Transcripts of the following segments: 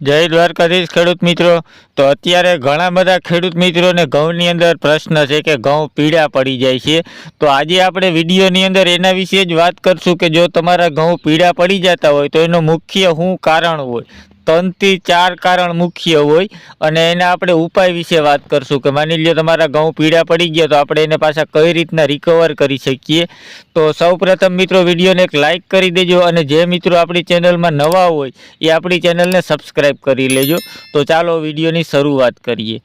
જય દ્વારકાધીશ ખેડૂત મિત્રો. તો અત્યારે ઘણા બધા ખેડૂત મિત્રોને ઘઉંની અંદર પ્રશ્ન છે કે ઘઉં પીળા પડી જાય છે. તો આજે આપણે વિડીયોની અંદર એના વિશે જ વાત કરશું કે જો તમારા ઘઉં પીળા પડી જતા હોય તો એનું મુખ્ય શું કારણ હોય. ત્રણથી ચાર કારણ મુખ્ય હોય અને એના આપણે ઉપાય વિશે વાત કરશું કે માની લ્યો તમારા ઘઉં પીળા પડી ગયા તો આપણે એને પાછા કઈ રીતના રિકવર કરી શકીએ. તો સૌપ્રથમ મિત્રો વિડીયોને એક લાઇક કરી દેજો અને જે મિત્રો આપણી ચેનલમાં નવા હોય એ આપણી ચેનલને સબસ્ક્રાઈબ કરી લેજો. તો ચાલો વિડીયોની શરૂઆત કરીએ.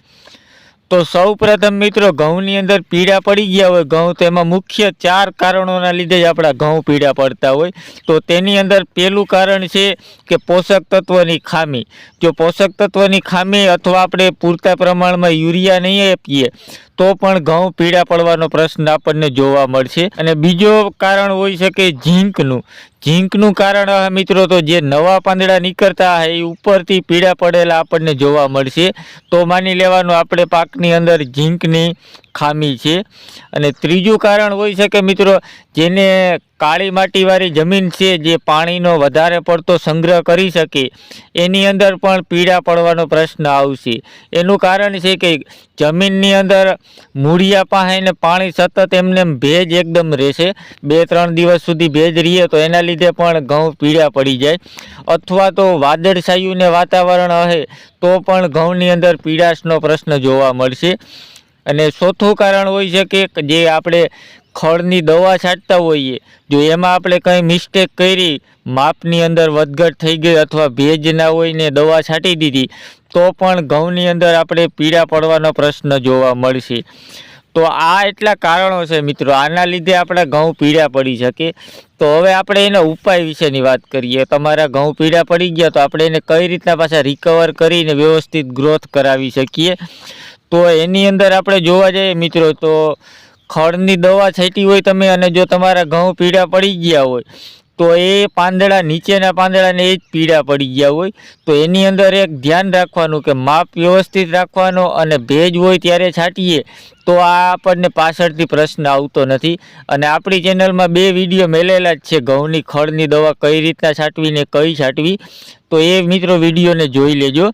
તો સૌ પ્રથમ મિત્રો ઘઉંની અંદર પીળા પડી ગયા હોય. ઘઉં તો એમાં મુખ્ય ચાર કારણોના લીધે જ આપણા ઘઉં પીળા પડતા હોય. તો તેની અંદર પહેલું કારણ છે કે પોષક તત્વની ખામી. જો પોષક તત્વની ખામી અથવા આપણે પૂરતા પ્રમાણમાં યુરિયા નહીં આપીએ, તો પણ ઘઉં પીળા પડવાનો પ્રશ્ન આપણને જોવા મળશે. અને બીજો કારણ હોઈ શકે ઝીંકનું. ઝીંકનું કારણ મિત્રો, તો જે નવા પાંદડા નીકળતા હોય એ ઉપરથી પીળા પડેલા આપણને જોવા મળશે. તો માની લેવાનું આપણે પાકની અંદર ઝીંકની ખામી છે. અને ત્રીજું કારણ હોઈ શકે મિત્રો, જેને કાળી માટીવાળી જમીન છે જે પાણીનો વધારે પડતો સંગ્રહ કરી શકે, એની અંદર પણ પીળા પડવાનો પ્રશ્ન આવશે. એનું કારણ છે કે જમીનની અંદર મૂળિયા પાસે પાણી સતત એમને ભેજ એકદમ રહેશે. બે ત્રણ દિવસ સુધી ભેજ રહીએ તો એના લીધે પણ ઘઉં પીળા પડી જાય. અથવા તો વાદળછાયું ને વાતાવરણ હશે તો પણ ઘઉંની અંદર પીડાશનો પ્રશ્ન જોવા મળશે. અને ચોથું કારણ હોઈ શકે કે જે આપણે ખળની દવા છાંટતા હોઈએ, જો એમાં આપણે કંઈ મિસ્ટેક કરી, માપની અંદર વધઘટ થઈ ગઈ અથવા ભેજ ના હોય ને દવા છાંટી દીધી, તો પણ ઘઉંની અંદર આપણે પીડા પડવાનો પ્રશ્ન જોવા મળશે. તો આ એટલા કારણો છે મિત્રો. આના લીધે આપણા ઘઉં પીળા પડી શકે. તો હવે આપણે એના ઉપાય વિશેની વાત કરીએ. તમારા ઘઉં પીળા પડી ગયા તો આપણે એને કઈ રીતના પાછા રિકવર કરીને વ્યવસ્થિત ગ્રોથ કરાવી શકીએ? તો એની અંદર આપણે જોવા જઈએ મિત્રો, તો ખળની દવા છાંટી હોય તમે અને જો તમારા ઘઉં પીળા પડી ગયા હોય, તો એ પાંદડા નીચેના પાંદડાને એ જ પીળા પડી ગયા હોય. તો એની અંદર એક ધ્યાન રાખવાનું કે માપ વ્યવસ્થિત રાખવાનો અને ભેજ હોય ત્યારે છાંટીએ, તો આ આપણને પાછળથી પ્રશ્ન આવતો નથી. અને આપણી ચેનલમાં બે વીડિયો મેલેલા જ છે, ઘઉંની ખળની દવા કઈ રીતના છાંટવી ને કઈ છાંટવી. તો એ મિત્રો વિડીયોને જોઈ લેજો.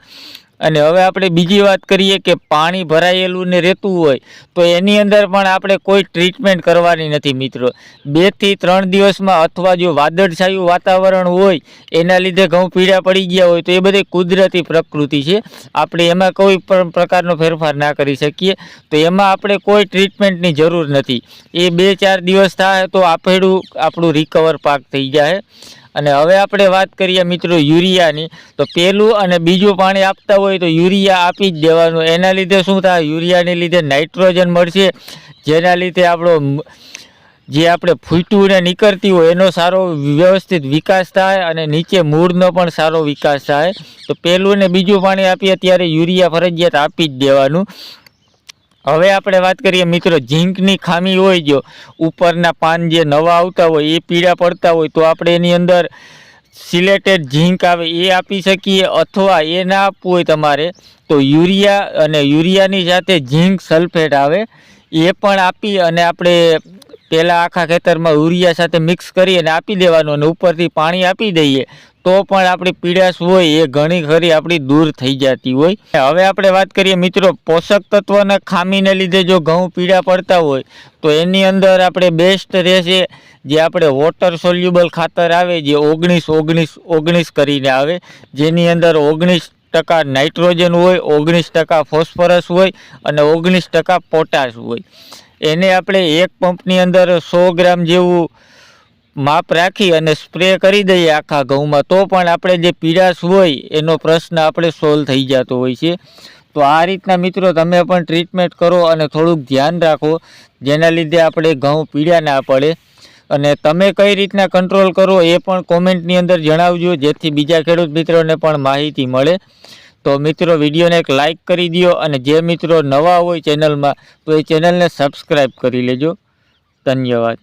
અને હવે આપણે બીજી વાત કરીએ કે પાણી ભરાયેલું ને રહેતું હોય, તો એની અંદર પણ આપણે કોઈ ટ્રીટમેન્ટ કરવાની નથી મિત્રો. બેથી ત્રણ દિવસમાં અથવા જો વાદળછાયું વાતાવરણ હોય, એના લીધે ઘઉં પીળા પડી ગયા હોય, તો એ બધી કુદરતી પ્રકૃતિ છે. આપણે એમાં કોઈ પણ પ્રકારનો ફેરફાર ના કરી શકીએ. તો એમાં આપણે કોઈ ટ્રીટમેન્ટની જરૂર નથી. એ બે ચાર દિવસ થાય તો આપેડું આપણું રિકવર પાક થઈ જાય. અને હવે આપણે વાત કરીએ મિત્રો યુરિયાની, તો પહેલું અને બીજું પાણી આપતા હોય તો યુરિયા આપી જ દેવાનું. એના લીધે શું થાય? યુરિયાને લીધે નાઇટ્રોજન મળશે, જેના લીધે આપણો જે આપણે ફૂટવું ને નીકળતી હોય એનો સારો વ્યવસ્થિત વિકાસ થાય અને નીચે મૂળનો પણ સારો વિકાસ થાય. તો પહેલું ને બીજું પાણી આપીએ, ત્યારે યુરિયા ફરજિયાત આપી જ દેવાનું. હવે આપણે વાત કરીએ, મિત્રો, ઝીંકની ખામી હોય જો, ઉપરના પાન જે નવા આવતા હોય, એ પીળા પડતા હોય, તો આપણે એની અંદર સિલેટેડ ઝીંક આવે, એ આપી શકીએ અથવા એ ના આપવું હોય તમારે, તો યુરિયા અને યુરિયાની સાથે ઝીંક સલ્ફેટ આવે, એ પણ આપી અને આપણે પહેલાં આખા ખેતરમાં યુરિયા સાથે મિક્સ કરી અને આપી દેવાનું અને ઉપરથી પાણી આપી દઈએ. તો પણ આપણી પીડાશ હોય, એ ઘણી ખરી આપણી દૂર થઈ જતી હોય. હવે આપણે વાત કરીએ મિત્રો, પોષક તત્વના ખામીને લીધે જો ઘઉં પીડા પડતા હોય, તો એની અંદર આપણે બેસ્ટ રહેશે જે આપણે વોટર સોલ્યુબલ ખાતર આવે, જે ઓગણીસ ઓગણીસ ઓગણીસ કરીને આવે. જેની અંદર ઓગણીસ ટકા નાઇટ્રોજન હોય, ઓગણીસ ટકા ફોસ્ફરસ હોય અને ઓગણીસ ટકા પોટાશ હોય. એને આપણે એક પંપની અંદર સો ગ્રામ જેવું માપ રાખી અને સ્પ્રે કરી દઈએ આખા ઘઉંમાં. તો પણ આપણે જે પીડાશ હોય, એનો પ્રશ્ન આપણે સોલ્વ થઈ જતો હોય છે. તો આ રીતના મિત્રો તમે પણ ટ્રીટમેન્ટ કરો અને થોડુંક ધ્યાન રાખો, જેના લીધે આપણે ઘઉં પીડા ના પડે. અને તમે કઈ રીતના કંટ્રોલ કરો એ પણ કોમેન્ટની અંદર જણાવજો, જેથી બીજા ખેડૂત મિત્રોને પણ માહિતી મળે. તો મિત્રો, વિડીયોને એક લાઇક કરી દો અને જે મિત્રો નવા હોય ચેનલમાં, તો એ ચેનલને સબસ્ક્રાઈબ કરી લેજો. ધન્યવાદ.